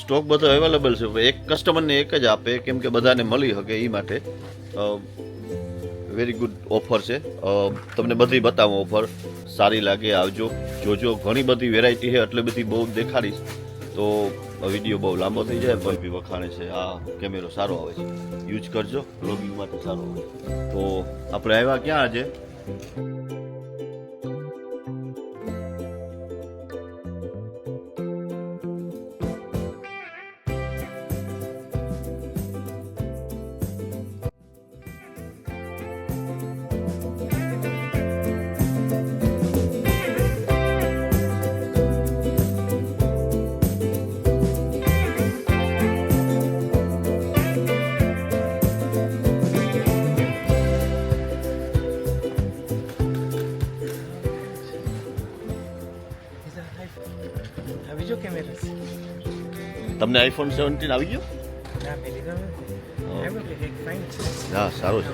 Stock બધો available છે. એક કસ્ટમરને એક જ આપે, કેમ કે બધાને મળી શકે એ માટે. વેરી ગુડ ઓફર છે. તમને બધી બતાવું ઓફર સારી લાગે, આવજો. જોજો, ઘણી બધી વેરાયટી છે, એટલે બધી બહુ દેખાડીશ. તો વીડિયો બહુ લાંબો થઈ જાય બી વખાણે છે. આ કેમેરો સારો આવે છે. યુઝ કરજો બ્લોગિંગ માટે સારો આવે તો, આપણે આવ્યા ક્યાં આજે? તમને આઈફોન સેવન્ટીન આવી ગયો? હા. સારું છે.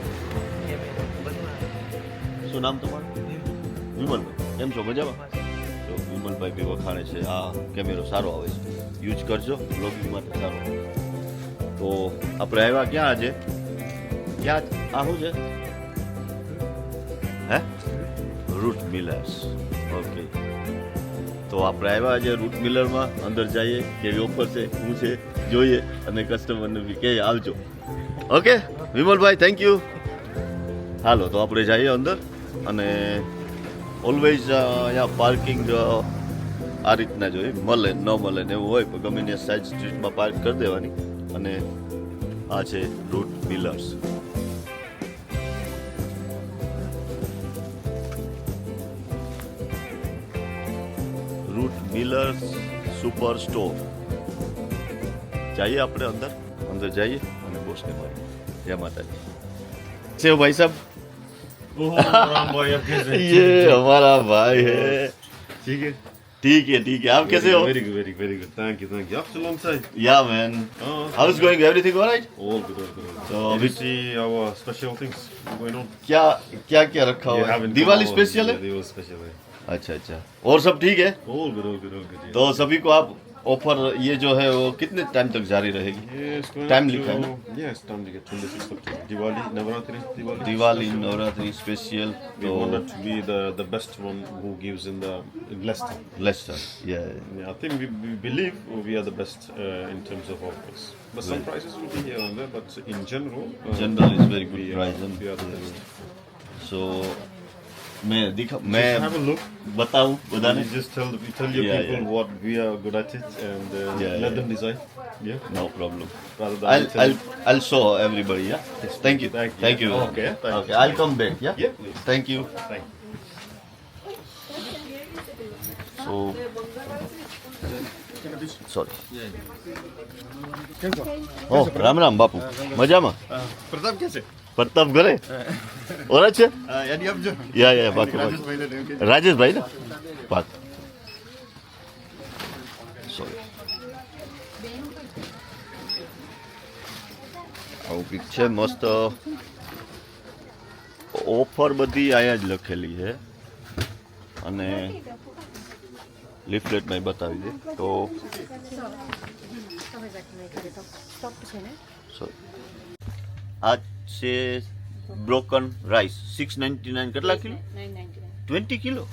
શું નામ તમારું? વિમલભાઈ કેમ છો? મજામાં? તો વિમલભાઈ બી વખાણે છે. આ કેમેરો સારો આવે છે. યુઝ કરજો બ્લોગિંગ માટે સારો. તો આપણે આવ્યા ક્યાં આજે? ક્યાં? આ શું છે? હે? Root Millers. ઓકે. તો આપણે આવ્યા આજે રૂટ મિલરમાં. અંદર જઈએ, કેવી ઓફર છે, શું છે, જોઈએ અને કસ્ટમરને બી કે આવજો. ઓકે વિમલભાઈ થેન્ક યુ હાલો, તો આપણે જઈએ અંદર અને ઓલવેઝ અહીંયા પાર્કિંગ આ રીતના જોઈએ. મળે, ન મળે ને એવું હોય ગમે ત્યાં સાઈડ સ્ટ્રીટમાં પાર્ક કરી દેવાની. અને આ છે Root Millers. Route મિલર્સ super store જઈએ આપણે અંદર અંદર જઈએ અને બોસને મળીએ જય માતાજી છે ભાઈ સાહેબ राम भाई आप कैसे ये हमारा भाई है ठीक है ठीक है ठीक है आप कैसे हो very good very very good thank you thank you आप long side या man oh, how is going everything alright all good all good all good So, Did you which- see our special things going on क्या क्या क्या रखा You हुआ है haven't Diwali come over. Special Yeah, है Diwali special है अच्छा अच्छा। और सब ठीक है? तो सभी को आप ऑफ़र ये जो है वो कितने टाइम तक जारी रहेगी? टाइम लिखा है दिवाली नवरात्रि दिवाली। नवरात्रि स्पेशल तो be the the best one who gives in the Leicester Leicester या I think we believe we are the best in terms of offers but some prices will be here and there but in general general is very good price and so મેં દીખા મેં have a look બતાવું બધાને just tell the, tell your Yeah, people yeah. what we are good at it and uh, Yeah, let yeah, them decide yeah no problem rather than I'll, tell- I'll, I'll show everybody, yeah? Thank you. Thank you. Thank you. Okay, thank you. Okay, I'll come back, yeah? Yeah, please. Thank you. Thank you. So, sorry. કેમ છો? ઓ રામ રામ બાપુ મજામાં પ્રતાપ કે છે પ્રતાપ ઘરે? ઓરા છે? યાદી આપજો. યા યા બાકી બાકી. રાજેશભાઈને ને એમ કે. રાજેશભાઈ ને? પાક સોરી આવું કંઈક છે મસ્ત. ઓફર બધી અહીંયા જ લખેલી છે. અને લિફલેટમાં બતાવી દે તો. આ છે broken rice six ninety nine કેટલા kilo twenty kilo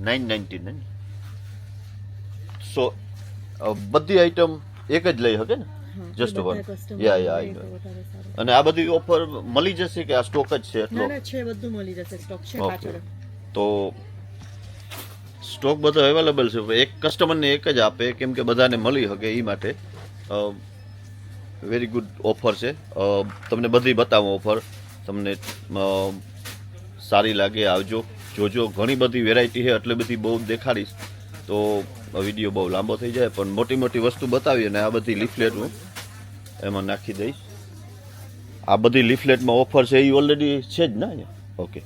nine ninety nine so બધી આઈટમ એક જ લઈ શકે ને જસ્ટ વન યા યા આઈ નો અને આ બધી ઓફર મળી જશે કે આ સ્ટોક જ છે એટલો? ના ના છે બધું મળી જશે સ્ટોક છે Okay. પાછળ. તો સ્ટોક બધો અવેલેબલ છે. એક કસ્ટમરને એક જ આપે કેમ કે બધાને મળી શકે એ માટે. વેરી ગુડ ઓફર છે. તમને બધી બતાવો ઓફર તમને સારી લાગે આવજો. જોજો ઘણી બધી વેરાયટી છે એટલે બધી બહુ દેખાડીશ. તો વીડિયો બહુ લાંબો થઈ જાય પણ મોટી મોટી વસ્તુ બતાવી અને આ બધી લીફલેટ હું એમાં નાખી દઈશ. આ બધી લીફલેટમાં ઓફર છે એ ઓલરેડી છે જ ને અહીંયા? ઓકે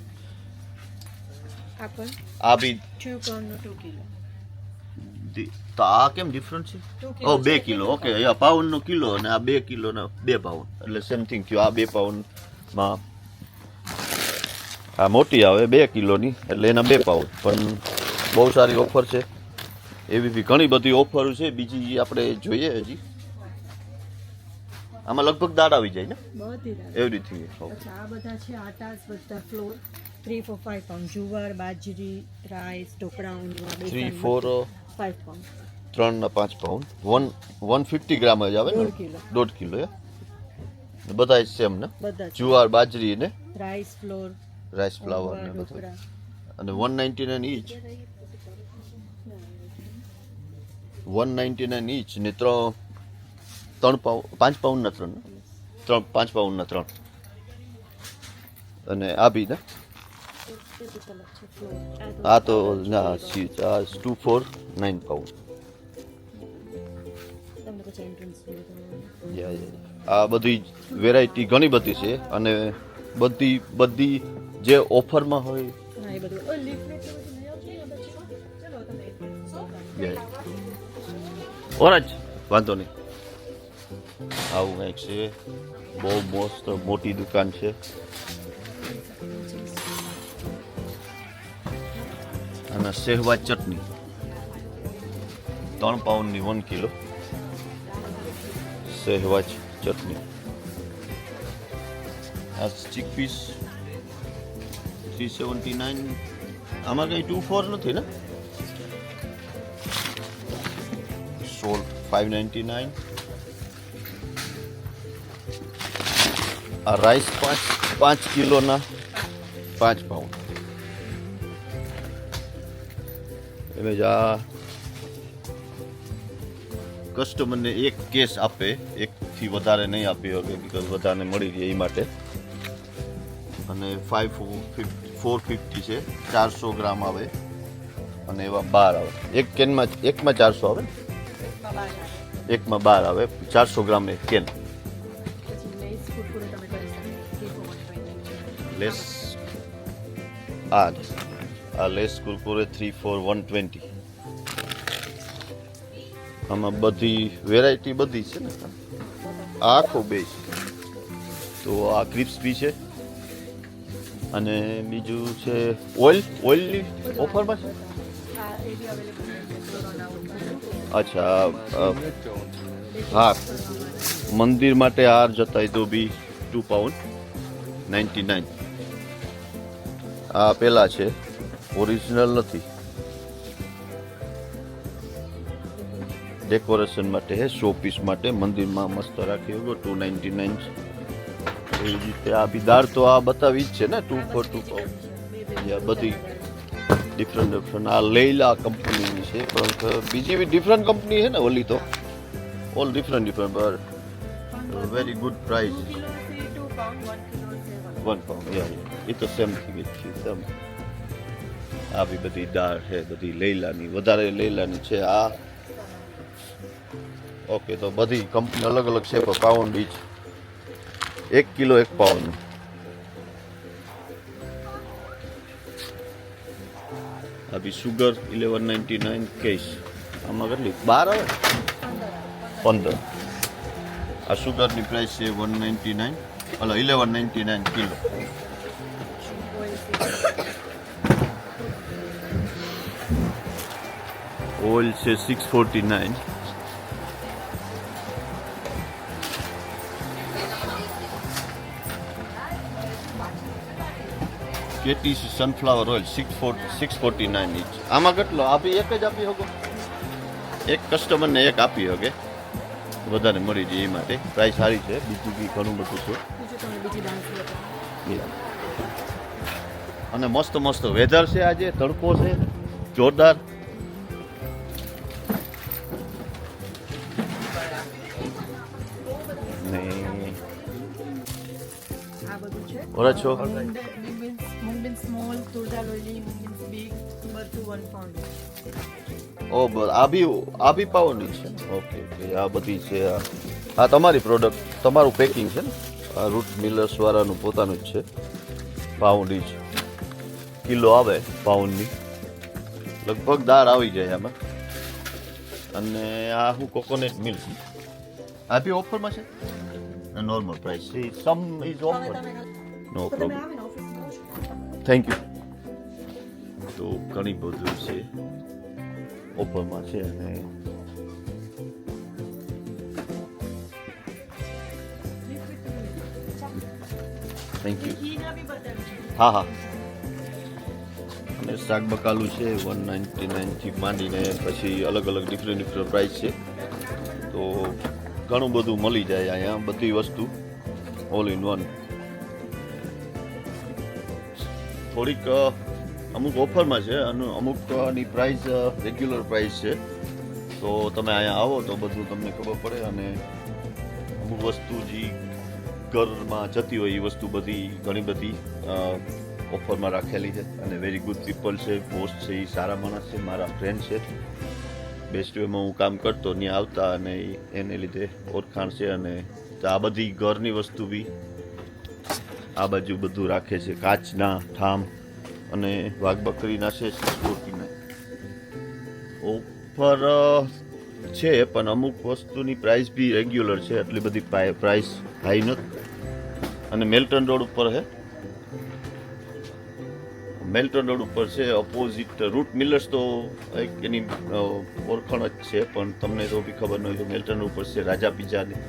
આ બી ટુ કિલો તો આ કેમ ડિફરન્ટ છે? ઓ બે કિલો. ઓકે આ પાઉન્ડ નો કિલો અને આ બે કિલો ના બે પાઉન્ડ. એટલે સમથિંગ થયું. આ બે પાઉન્ડમાં આ મોટી આવે બે કિલોની એટલે એના બે પાઉન્ડ. પણ બહુ સારી ઓફર છે. એવી બી ઘણી બધી ઓફર છે. બીજી આપણે જોઈએ હજી. આમાં લગભગ દાળ આવી જાય ને. એવરીથિંગ આ બધા છે આટા બધા flour three four five pound. જુવાર બાજરી રાઈસ ઢોકળા થ્રી ફોર ત્રણ ના પાંચ pound one one fifty gram જ આવે ને? દોઢ કિલો. એ બધા સેમ ને જુવાર બાજરી ને? રાઈસ ફ્લોર રાઈસ ફ્લાવર ને બધું અને one ninety nine each one ninety nine each ને ત્રણ ત્રણ પાઉન્ડ પાંચ પાઉન્ડના ત્રણ ત્રણ પાંચ પાઉન્ડના ત્રણ. અને આ બી ને? આ તો ના ટુ ફોર નાઇન પાઉન્ડ. આ બધી વેરાયટી ઘણી બધી છે અને બધી બધી જે ઓફરમાં હોય. ઓરજ વાંધો નહીં. આવું કંઈક છે. બહુ મસ્ત મોટી દુકાન છે. અને શેહવા ચટણી ત્રણ પાઉન્ડની વન કિલો શેહવા ચટણી આ chick peas three seventy nine આમાં કંઈ ટુ ફોર નથી ને સોલ્ટ ફાઇવ નાઇન્ટી નાઇન આ રાઈસ પાંચ પાંચ કિલોના પાંચ પાઉન્ડ એમ જ. આ કસ્ટમરને એક કેસ આપે એકથી વધારે નહીં આપી શકે બિકોઝ બધાને મળી રહે એ માટે. અને ફાઈવ ફોર ફિફ્ટી છે ચારસો ગ્રામ આવે અને એવા બાર આવે. એક કેનમાં એકમાં ચારસો આવે? એકમાં બાર આવે. ચારસો ગ્રામ એક કેન. લેસ. આ જ. આ Lay's Kurkure three four one twenty આમાં બધી વેરાયટી બધી છે ને. આખો બે છે તો આ ક્રિપ્સ બી છે. અને બીજું છે ઓઇલ ઓઇલની ઓફરમાં છે. અચ્છા હાર મંદિર માટે હાર જતાય તો બી ટુ પાઉન્ડ નાઇન્ટી નાઇન આ પેલા છે. ઓરિજિનલ નથી. ડેકોરેશન માટે હે શો પીસ માટે મંદિરમાં મસ્ત રાખી હોય ટુ નાઇન્ટી નાઇન એવી રીતે આ બી દાળ તો આ બતાવી જ છે ને ટુ ફોર ટુ પાઉન્ડ બધી ડિફરન્ટ ડિફરન્ટ આ લૈલા કંપનીની છે પરંતુ બીજી બી ડિફરન્ટ કંપની છે ને ઓલી તો. ઓલ ડિફરન્ટ ડિફરન્ટ પર very good price kilo fee two pound one kilo seven one pound યા એ તો સેમ થિંગ જ છે સેમ આ બી બધી દાળ છે, બધી લૈલાની, વધારે લૈલાની છે આ. ઓકે, તો બધી કંપની અલગ અલગ છે, પણ પાઉન્ડ ઈચ એક કિલો, એક પાઉન અભી sugar eleven ninety nine case આમાં કેટલી? બાર આવે? પંદર. આ સુગરની પ્રાઇસ છે વન નાઇન્ટી નાઇન અલા eleven ninety nine kilo. Oil છે six forty nine KT sunflower oil six forty six forty nine each આમાં કેટલો? આપી એક જ આપી શકો? એક કસ્ટમરને એક આપી શકે. વધારે મળી જાય એ માટે. પ્રાઇસ સારી છે. બીજું બી ઘણું બધું છે. અને મસ્ત મસ્ત વેધર છે આજે. તડકો છે. જોરદાર. ઓઇલી મૂંગબીન બિગ બધું વન પાઉન્ડ ઓ આ બી આ બી છે. ઓકે ઓકે આ બધી છે આ. આ તમારી પ્રોડક્ટ તમારું પેકિંગ છે ને? આ રૂટ મિલર્સ વાળાનું પોતાનું જ છે. પાઉન્ડ જ. કિલો આવે પાઉન્ડની લગભગ દાળ આવી જાય આમાં. અને આ હું કોકોનટ મિલ્ક આ બી ઓફરમાં છે? Normal price some is offer no problem thank you તો ઘણી બધું છે. ઓપનમાં છે અને થેન્ક યુ હા હા. અને શાક બકાલું છે વન નાઇન્ટી નાઇનથી માંડીને પછી અલગ અલગ ડિફરન્ટ ડિફરન્ટ પ્રાઇસ છે. તો ઘણું બધું મળી જાય અહીંયા બધી વસ્તુ ઓલ ઇન વન થોડીક અમુક ઓફરમાં છે અને અમુકની પ્રાઇસ રેગ્યુલર પ્રાઇસ છે. તો તમે અહીંયા આવો તો બધું તમને ખબર પડે અને અમુક વસ્તુ જે ઘરમાં જતી હોય એ વસ્તુ બધી ઘણી બધી ઓફરમાં રાખેલી છે અને વેરી ગુડ પીપલ છે પોસ્ટ છે, એ સારા માણસ છે, મારા ફ્રેન્ડ છે. બેસ્ટ વેમાં હું કામ કરતો, ત્યાં આવતા અને એને લીધે ઓળખાણ છે અને આ બધી ઘરની વસ્તુ બી આ બાજુ બધું રાખે છે, કાચના, ઠામ અને વાઘ બકરીના છે સ્કોર્પીના ઓફર છે, પણ અમુક વસ્તુની પ્રાઇસ બી રેગ્યુલર છે એટલી બધી પ્રાઇસ હાઈ નથી. અને મેલ્ટન રોડ ઉપર છે મેલ્ટન રોડ ઉપર છે ઓપોઝિટ રૂટ મિલર્સ તો એક એની ઓળખાણ જ છે, પણ તમને તો બી ખબર ન હોય તો મેલ્ટન ઉપર છે, રાજા પિઝાની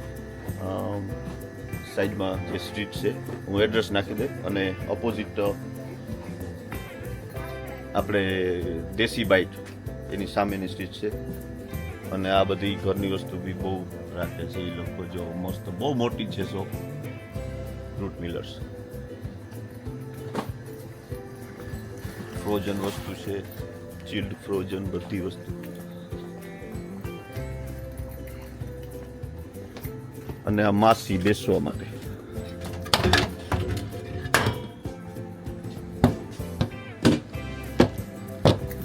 સાઈડમાં જે સ્ટ્રીટ છે, હું એડ્રેસ નાખી દે અને ઓપોઝિટ આપણે દેશી બાઇટ એની સામેની સ્ટ્રીટ છે. અને આ બધી ઘરની વસ્તુ બી બહુ રાખે છે એ લોકો જો મસ્ત, બહુ મોટી છે શોપ. રૂટ મિલર્સ ફ્રોઝન વસ્તુ છે ચિલ્ડ ફ્રોઝન બધી વસ્તુ. અને આ માસી બેસવા માટે.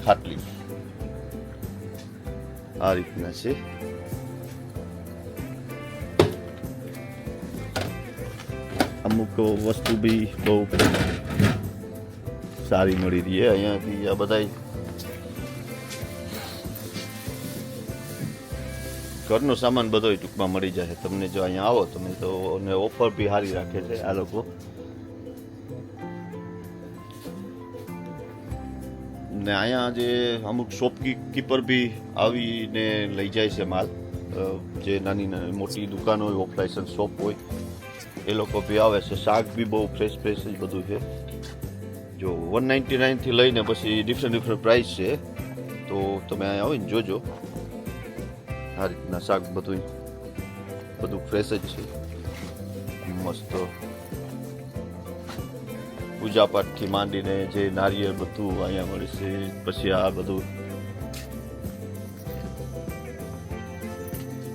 ખાટલી. આ રીતના છે. અમુક વસ્તુ બી બહુ સારી મળી રહી છે. અહીંયાથી આ બધા ઘરનો સામાન બધો ટૂંકમાં મળી જાય. તમને જો અહીંયા આવો, તમે તો અને ઓફર બી સારી રાખે છે આ લોકો. ને અહીંયા જે અમુક શોપકીપર બી આવીને લઈ જાય છે માલ. જે નાની નાની મોટી દુકાન હોય ઓફ લાઇસન્સ શોપ હોય, એ લોકો બી આવે છે. શાક બી બહુ ફ્રેશ ફ્રેશ જ બધું છે. જો વન નાઇન્ટી નાઇનથી લઈને પછી ડિફરન્ટ ડિફરન્ટ પ્રાઇસ છે. તો તમે અહીંયા આવીને જોજો. આ રીતના શાક બધું બધું ફ્રેશ જ છે. મસ્ત. પૂજાપાઠથી માંડીને જે નારિયેળ બધું અહીંયા મળે છે, પછી આ બધું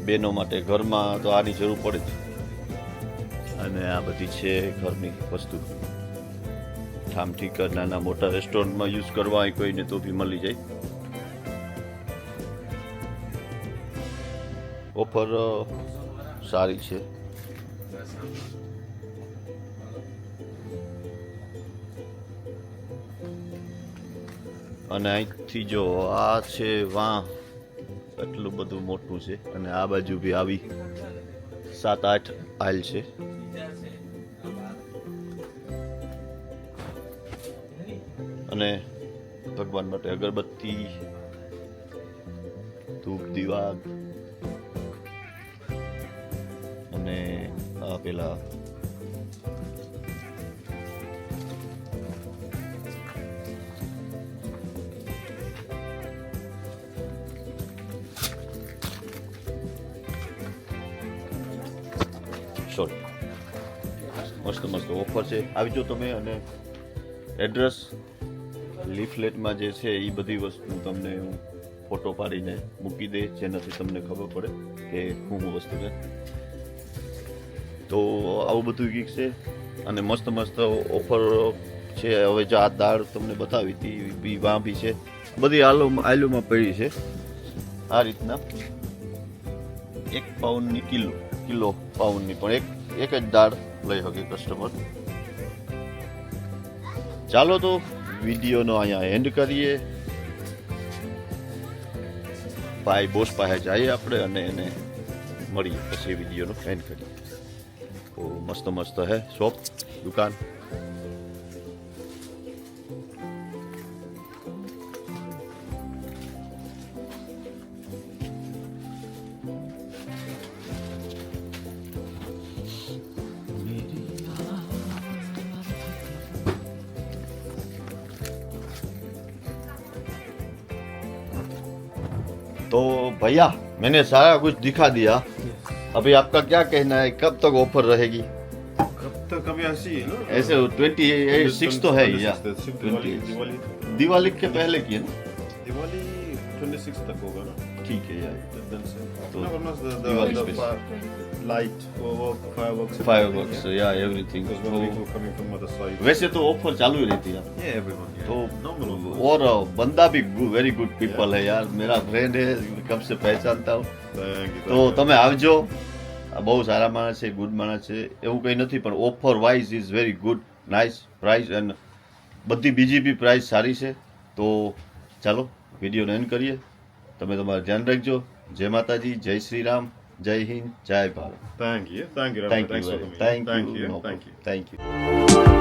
બહેનો માટે ઘરમાં તો આની જરૂર પડે જ. અને આ બધી છે ઘરની વસ્તુ. ઠામ ઠીકર નાના મોટા રેસ્ટોરન્ટમાં યુઝ કરવા કોઈને તો બી મળી જાય. ઓફર સારી છે. અને અહીંથી જો આ છે વાં, એટલું બધું મોટું છે. અને આ બાજુ બી આવી સાત આઠ આયલ છે. અને ભગવાન માટે અગરબત્તી, ધૂપ દીવા આ પેલા સોરી મસ્ત મસ્ત ઓફર છે. આવી જાઓ તમે અને એડ્રેસ લીફલેટમાં જે છે એ બધી વસ્તુ તમને હું ફોટો પાડીને મૂકી દે, જેનાથી તમને ખબર પડે કે હું વસ્તુ છે તો આવું બધું ગીક છે. અને મસ્ત મસ્ત ઓફર છે. હવે જો આ દાળ તમને બતાવી હતી બી વાં છે. બધી આલુ, આલુમાં પડી છે. આ રીતના. એક પાઉન્ડની કિલો કિલો પાઉન્ડની પણ. એક એક જ દાળ લઈ શકે કસ્ટમર ચાલો તો વિડીયોનો અહીંયા એન્ડ કરીએ. ભાઈ બોસ પાસે જઈએ આપણે અને એને મળીએ. પછી વિડીયોનો એન્ડ કરીએ. ઓ મસ્ત મસ્ત હે. શોપ દુકાન. तो भैया मैंने सारा कुछ दिखा दिया अभी आपका क्या कहना है? कब तक ऑफ़र रहेगी? कब तक? अभी ऐसी है ना? ऐसे ट्वेंटी सिक्स तो है या? दिवाली। के पहले की है ना? दिवाली ट्वेंटी सिक्स तक होगा ना। ठीक है यार लाइट या एवरीथिंग तो वैसे तो ऑफ़र चालू ही रहती है। तो और बंदा भी वेरी गुड पीपल है यार। मेरा फ्रेंड है कब से पहचानता हूँ। તો તમે આવજો. બહુ સારા માણસ છે ગુડ માણસ છે. એવું કંઈ નથી પણ offer wise is very good nice price and બધી બીજી બી પ્રાઇસ સારી છે. તો ચાલો વિડીયોને એન્ડ કરીએ. તમે તમારું ધ્યાન રાખજો. જય માતાજી જય શ્રી રામ જય હિન્દ જય Bharat. Thank you thank you thank you thank you thank you